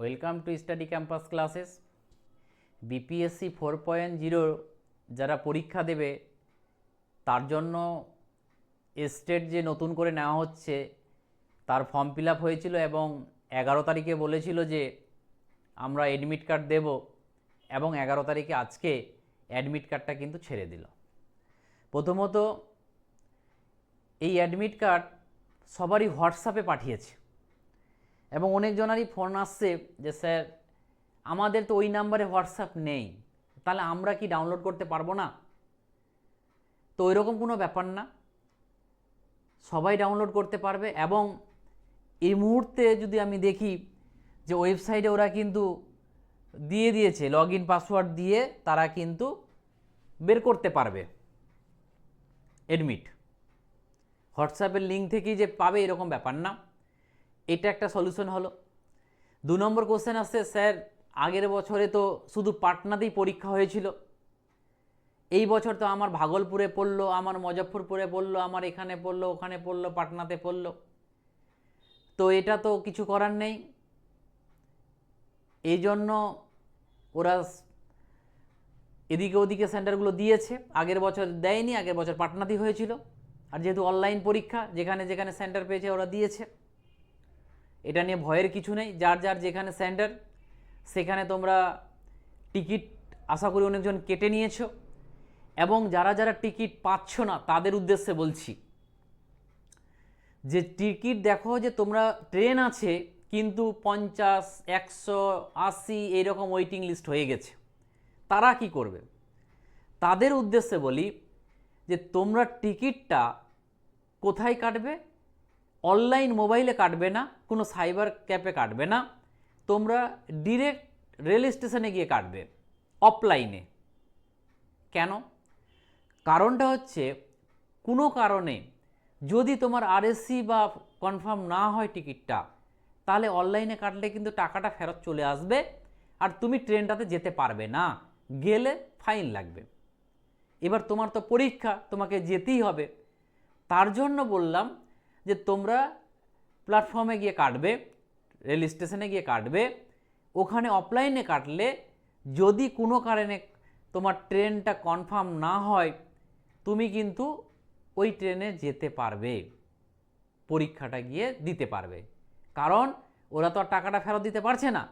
Welcome to study campus classes BPSC four point zero যারা পরীক্ষা দেবে, তার জন্য স্টেট যে নতুন করে নেওয়া হচ্ছে, তার ফর্ম ফিল আপ হয়েছিল এবং এগারো তারিখে বলেছিল যে আমরা অ্যাডমিট কার্ড দেব এবং এগারো তারিখে আজকে অ্যাডমিট কার্ডটা কিন্তু ছেড়ে দিল। প্রথমত, এই অ্যাডমিট কার্ড সবারই হোয়াটসঅ্যাপে পাঠিয়েছে। এবং অনেকজনারই ফোন আসছে যে, স্যার, আমাদের তো ওই নাম্বারে হোয়াটসঅ্যাপ নেই। তাহলে আমরা কি ডাউনলোড করতে পারব না? তো ওইরকম কোনো ব্যাপার না। সবাই ডাউনলোড করতে পারবে এবং এই মুহূর্তে যদি আমি দেখি যে, ওয়েবসাইটে ওরা কিন্তু দিয়ে দিয়েছে লগ ইন পাসওয়ার্ড দিয়ে তারা কিন্তু বের করতে পারবে। এডমিট। হোয়াটসঅ্যাপের লিঙ্ক থেকেই যে পাবে এরকম ব্যাপার না। এটা একটা সলিউশন হলো। দু নম্বর কোশ্চেন আসছে, স্যার, আগের বছরে তো শুধু পাটনাতেই পরীক্ষা হয়েছিল। এই বছর তো আমার ভাগলপুরে পড়ল, আমার মজফ্ফরপুরে পড়ল, আমার এখানে পড়ল, ওখানে পড়ল, পাটনাতে পড়ল। তো এটা তো কিছু করার নেই। এই জন্য ওরা এদিকে ওদিকে সেন্টারগুলো দিয়েছে। আগের বছর দেয়নি, আগের বছর পাটনাতেই হয়েছিল। আর যেহেতু অনলাইন পরীক্ষা, যেখানে যেখানে সেন্টার পেয়েছে ওরা দিয়েছে। এটা নিয়ে ভয়ের কিছু নেই, যার যার যেখানে সেন্টার সেখানে তোমরা টিকিট আশা করি অনেকজন কেটে নিয়েছো। এবং যারা যারা টিকিট পাচ্ছ না, তাদের উদ্দেশ্যে বলছি যে টিকিট দেখো যে তোমরা ট্রেন আছে, কিন্তু পঞ্চাশ, একশো, আশি এইরকম ওয়েটিং লিস্ট হয়ে গেছে। তারা কি করবে? তাদের উদ্দেশ্যে বলি যে তোমরা টিকিটটা কোথায় কাটবে? অনলাইন মোবাইলে কাটবে না, কোনো সাইবার ক্যাপে কাটবে না, তোমরা ডিরেক্ট রেল স্টেশনে গিয়ে কাটবে, অফলাইনে। কেন? কারণটা হচ্ছে, কোনো কারণে যদি তোমার আরএসসি বা কনফার্ম না হয় টিকিটটা, তাহলে অনলাইনে কাটলে কিন্তু টাকাটা ফেরত চলে আসবে আর তুমি ট্রেনটাতে যেতে পারবে না, গেলে ফাইন লাগবে। এবার তোমার তো পরীক্ষা, তোমাকে যেতেই হবে। তার জন্য বললাম যে তোমরা প্ল্যাটফর্মে গিয়ে কাটবে রেল স্টেশনে গিয়ে কাটবে, ওখানে অফলাইনে কাটলে যদি কোনো কারণে তোমার ট্রেনটা কনফার্ম না হয়, তুমি কিন্তু ওই ট্রেনে যেতে পারবে, পরীক্ষাটা গিয়ে দিতে পারবে। কারণ ওরা তো আর টাকাটা ফেরত দিতে পারছে না,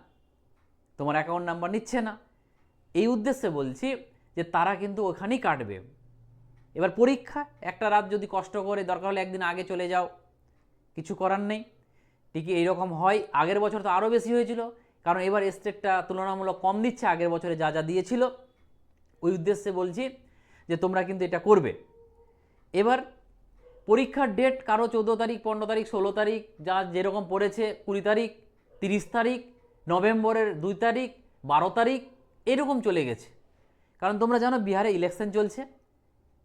তোমার অ্যাকাউন্ট নাম্বার নিচ্ছে না। এই উদ্দেশ্যে বলছি যে তারা কিন্তু ওখানেই কাটবে। এবার পরীক্ষা, একটা রাত যদি কষ্ট করে, দরকার হলে একদিন আগে চলে যাও। কিছু করার নেই। ঠিকই এইরকম হয়। আগের বছর তো আরও বেশি হয়েছিল। কারণ এবার স্টেটটা তুলনামূলক কম দিচ্ছে। আগের বছরে যা যা দিয়েছিল, ওই উদ্দেশ্যে বলছি যে তোমরা কিন্তু এটা করবে। এবার পরীক্ষার ডেট কারও চৌদ্দ তারিখ, পনেরো তারিখ, ষোলো তারিখ, যা যেরকম পড়েছে, কুড়ি তারিখ, তিরিশ তারিখ, নভেম্বরের দুই তারিখ, বারো তারিখ, এরকম চলে গেছে। কারণ তোমরা জানো, বিহারে ইলেকশন চলছে।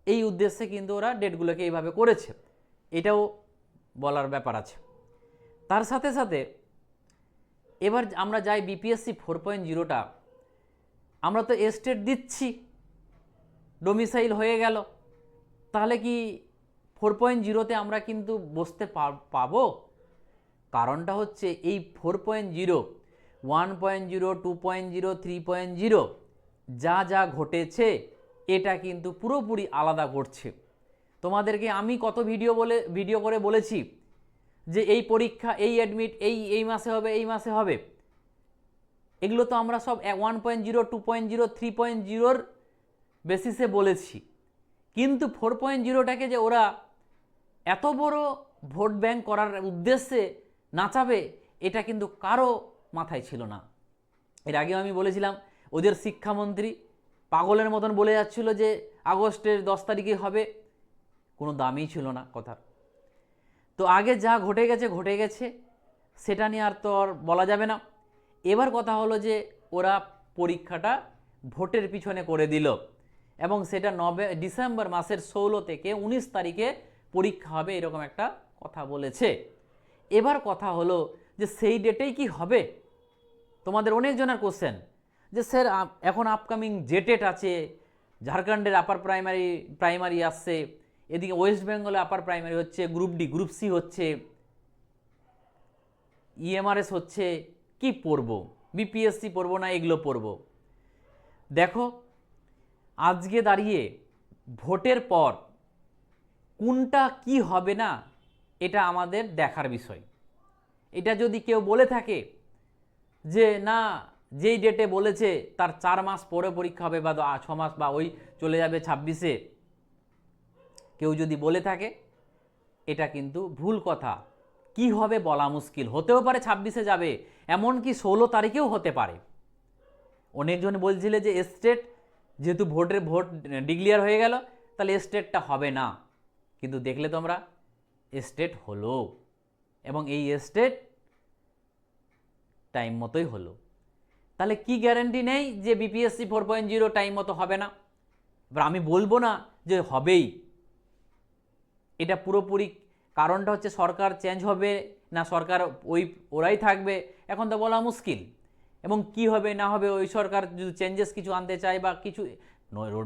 এই উদ্দেশ্যে কিন্তু ওরা ডেটগুলোকে এইভাবে করেছে। এটাও বলার ব্যাপার আছে। তার সাথে সাথে এবার আমরা যাই বিপিএসসি ফোর পয়েন্ট জিরোটা আমরা তো এস্টেট দিচ্ছি। ডোমিসাইল হয়ে গেল। তাহলে কি ফোর পয়েন্ট জিরোতে আমরা কিন্তু বসতে পাবো? কারণটা হচ্ছে এই four point zero one point zero two point zero three point zero যা যা ঘটেছে এটা কিন্তু পুরোপুরি আলাদা করছে। তোমাদেরকে আমি কত ভিডিও বলে ভিডিও করে বলেছি যে এই পরীক্ষা, এই অ্যাডমিট এই এই মাসে হবে, এই মাসে হবে। এগুলো তো আমরা সব one point zero two point zero three point জিরোর বেসিসে বলেছি। কিন্তু ফোর পয়েন্ট জিরোটাকে যে ওরা এত বড় ভোট ব্যাংক করার উদ্দেশ্যে নাচাবে, এটা কিন্তু কারও মাথায় ছিল না। এর আগেও আমি বলেছিলাম, ওদের শিক্ষামন্ত্রী পাগলের মতন বলে যাচ্ছিল যে আগস্টের দশ তারিখে হবে। কোনো দামই ছিল না কথার। তো আগে যা ঘটে গেছে ঘটে গেছে। সেটা নিয়ে আর তো আর বলা যাবে না। এবার কথা হলো যে ওরা পরীক্ষাটা ভোটের পিছনে করে দিল এবং সেটা নভে ডিসেম্বর মাসের ষোলো থেকে উনিশ তারিখে পরীক্ষা হবে এরকম একটা কথা বলেছে। এবার কথা হলো যে সেই ডেটেই কি হবে? তোমাদের অনেকজনের কোশ্চেন যে স্যার এখন আপকামিং জেটেট আছে, ঝাড়খণ্ডের আপার প্রাইমারি প্রাইমারি আসছে, এদিকে ওয়েস্ট বেঙ্গলে আপার প্রাইমারি হচ্ছে গ্রুপ ডি গ্রুপ সি হচ্ছে ইএমআরএস হচ্ছে, কি পড়ব? বিপিএসসি পড়ব না, এগুলো পড়ব? দেখো, আজকে দাঁড়িয়ে ভোটের পর কোনটা কি হবে না, এটা আমাদের দেখার বিষয়। এটা যদি কেউ বলে থাকে যে, না যেই ডেটে বলেছে, তার চার মাস পরে পরীক্ষা হবে বা ছ মাস বা ওই চলে যাবে ছাব্বিশে, কেউ যদি বলে থাকে, এটা কিন্তু ভুল কথা। কি হবে বলা মুশকিল। হতেও পারে ছাব্বিশে যাবে, এমনকি ষোলো তারিখেও হতে পারে। অনেকজন বলছিলে যে স্টেট যেহেতু ভোটের, ভোট ডিক্লিয়ার হয়ে গেল, তাহলে স্টেটটা হবে না। কিন্তু দেখলে তোমরা স্টেট হলো। এবং এই স্টেট টাইম মতোই হলো। তাহলে কি গ্যারান্টি নেই যে BPSC four point zero time মতো হবে না? এবার আমি বলব না যে হবেই। এটা পুরোপুরি কারণটা হচ্ছে সরকার চেঞ্জ হবে না সরকার ওই, ওরাই থাকবে, এখন তো বলা মুশকিল। এবং কি হবে না হবে ওই সরকার যদি চেঞ্জেস কিছু আনতে চায় বা কিছু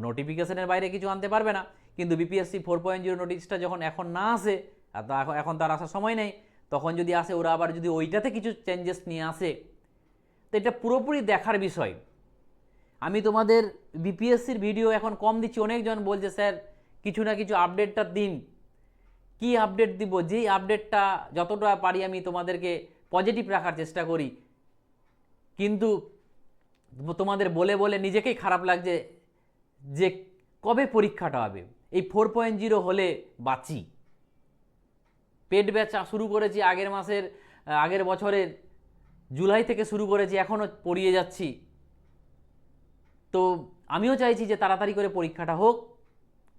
নোটিফিকেশনের বাইরে কিছু আনতে পারবে না, কিন্তু বিপিএসসি ফোর পয়েন্ট জিরো নোটিশটা যখন এখন না আসে, আর তো এখন এখন তার আসার সময় নেই, তখন যদি আসে, ওরা আবার যদি ওইটাতে কিছু চেঞ্জেস নিয়ে আসে তো এটা পুরোপুরি দেখার বিষয়। আমি তোমাদের বিপিএসসির ভিডিও এখন কম দিচ্ছি, অনেকজন বলছে, স্যার, কিছু না কিছু আপডেটটা দিন। কি আপডেট দিব? যেই আপডেটটা যতটা পারি আমি তোমাদেরকে পজিটিভ রাখার চেষ্টা করি। কিন্তু তোমাদের বলে বলে নিজেকেই খারাপ লাগছে যে কবে পরীক্ষাটা হবে। এই ফোর পয়েন্ট জিরো হলে বাঁচি। পেট বেচা শুরু করেছি আগের মাসের, আগের বছরের জুলাই থেকে শুরু করেছি এখনও পড়িয়ে যাচ্ছি। তো আমিও চাইছি যে তাড়াতাড়ি করে পরীক্ষাটা হোক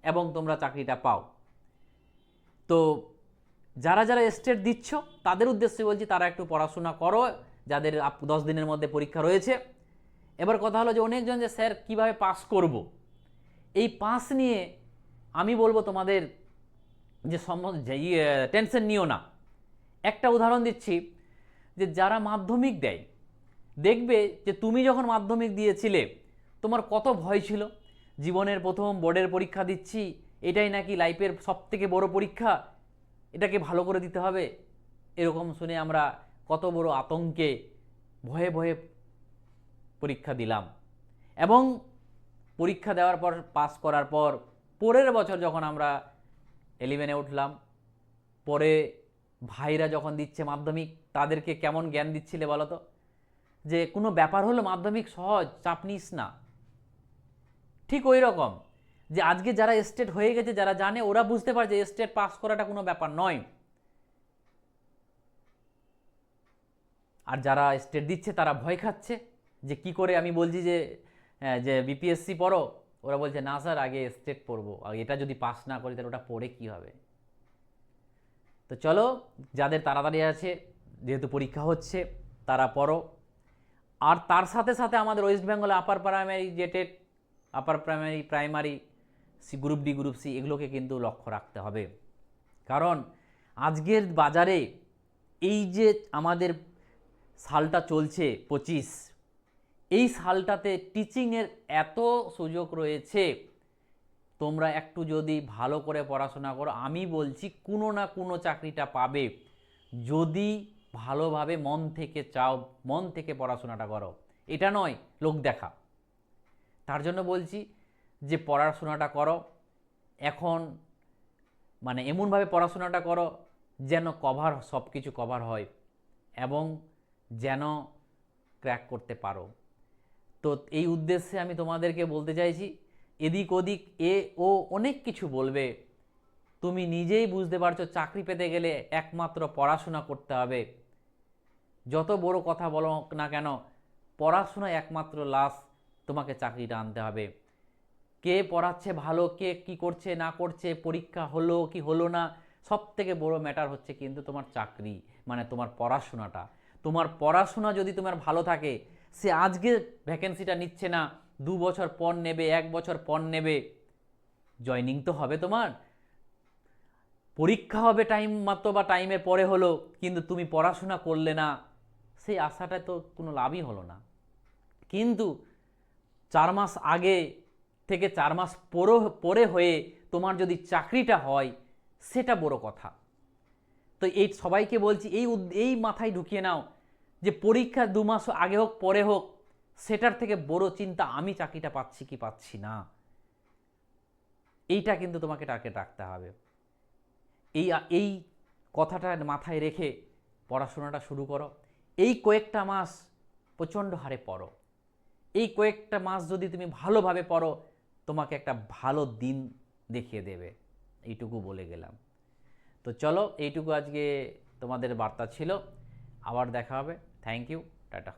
এবং তোমরা চাকরিটা পাও। তো যারা যারা স্টেট দিচ্ছ, তাদের উদ্দেশ্যে বলছি তারা একটু পড়াশোনা করো, যাদের দশ দিনের মধ্যে পরীক্ষা রয়েছে। এবার কথা হলো যে অনেকজন যে, স্যার, কীভাবে পাস করব? এই পাস নিয়ে আমি বলব তোমাদের যে যে ইয়ে টেনশন নিও না। একটা উদাহরণ দিচ্ছি যে যারা মাধ্যমিক দেয়, দেখবে যে তুমি যখন মাধ্যমিক দিয়েছিলে, তোমার কত ভয় ছিল? জীবনের প্রথম বোর্ডের পরীক্ষা দিচ্ছি, এটাই নাকি লাইফের সব থেকে বড় পরীক্ষা? এটাকে ভালো করে দিতে হবে? এরকম শুনে আমরা কত বড় আতঙ্কে ভয়ে ভয়ে পরীক্ষা দিলাম। এবং পরীক্ষা দেওয়ার পর, পাস করার পর, পরের বছর যখন আমরা এলিভেনে উঠলাম, পরে ভাইরা যখন দিচ্ছে মাধ্যমিক তাদেরকে কেমন জ্ঞান দিচ্ছিলে বলো তো? যে কোনো ব্যাপার হলো মাধ্যমিক সহজ, চাপ নিস না। ঠিক ওই রকম। যে আজকে যারা স্টেট হয়ে গেছে, যারা জানে, ওরা বুঝতে পারছে স্টেট পাস করাটা কোনো ব্যাপার নয়। আর যারা স্টেট দিচ্ছে, তারা ভয় খাচ্ছে। যে কি করে আমি বলছি যে যে বিপিএসসি পড়ো? ওরা বলছে, না স্যার, আগে স্টেট পড়ব। আর এটা যদি পাস না করি, তাহলে ওটা পড়ে কি হবে? তো চলো, যাদের তাড়াতাড়ি আছে যেহেতু পরীক্ষা হচ্ছে, তারা পড়ো। আর তার সাথে সাথে আমাদের ওয়েস্ট বেঙ্গলে upper primary জেটেড upper primary primary C group D group C এগুলোকে কিন্তু লক্ষ্য রাখতে হবে। কারণ আজকের বাজারে এই যে আমাদের সালটা চলছে পঁচিশ, এই সালটাতে টিচিংয়ের এত সুযোগ রয়েছে, তোমরা একটু যদি ভালো করে পড়াশোনা করো, আমি বলছি কোনো না কোনো চাকরিটা পাবে। যদি ভালোভাবে মন থেকে চাও, মন থেকে পড়াশোনাটা করো। এটা নয়, লোক দেখা। তার জন্য বলছি যে পড়াশোনাটা করো, এখন মানে এমনভাবে পড়াশোনাটা করো যেন কভার সব কিছু কভার হয় এবং যেন ক্র্যাক করতে পারো। তো এই উদ্দেশ্যে আমি তোমাদেরকে বলতে চাইছি, এদিক ওদিক এ ও অনেক কিছু বলবে। তুমি নিজেই বুঝতে পারছ চাকরি পেতে গেলে একমাত্র পড়াশোনা করতে হবে। যত বড় কথা বলো না কেন, পড়াশোনা একমাত্র লাশ তোমাকে চাকরিটা আনতে হবে। কে পড়াচ্ছে ভালো, কে কি করছে, না করছে, পরীক্ষা হলো কি হলো না সব থেকে বড় ম্যাটার হচ্ছে কিন্তু তোমার চাকরি মানে তোমার পড়াশোনাটা। তোমার পড়াশোনা যদি তোমার ভালো থাকে, সে আজকে ভ্যাকেন্সিটা নিচ্ছে না, দু বছর পর নেবে, এক বছর পর নেবে জয়নিং তো হবে তোমার। পরীক্ষা হবে টাইম মাত্র বা টাইমের পরে হলো, কিন্তু তুমি পড়াশোনা করলে না, সেই আশাটা তো কোনো লাভই হলো না। কিন্তু চার মাস আগে থেকে চার মাস পরো, পরে হয়ে তোমার যদি চাকরিটা হয়, সেটা বড় কথা। তো এই সবাইকে বলছি, এই এই মাথায় ঢুকিয়ে নাও যে পরীক্ষা দু মাস আগে হোক, পরে হোক, সেটার থেকে বড় চিন্তা আমি চাকরিটা পাচ্ছি কি পাচ্ছি না। এইটা কিন্তু তোমাকে টার্গেট রাখতে হবে। এই এই কথাটা মাথায় রেখে পড়াশোনাটা শুরু করো। এই কয়েকটা মাস প্রচণ্ড হারে পড়ো। এই কয়েকটা মাস যদি তুমি ভালোভাবে পড়ো, তোমাকে একটা ভালো দিন দেখিয়ে দেবে। এইটুকু বলে গেলাম। তো চলো, এইটুকু আজকে তোমাদের বার্তা ছিল। আবার দেখা হবে। Thank you tata.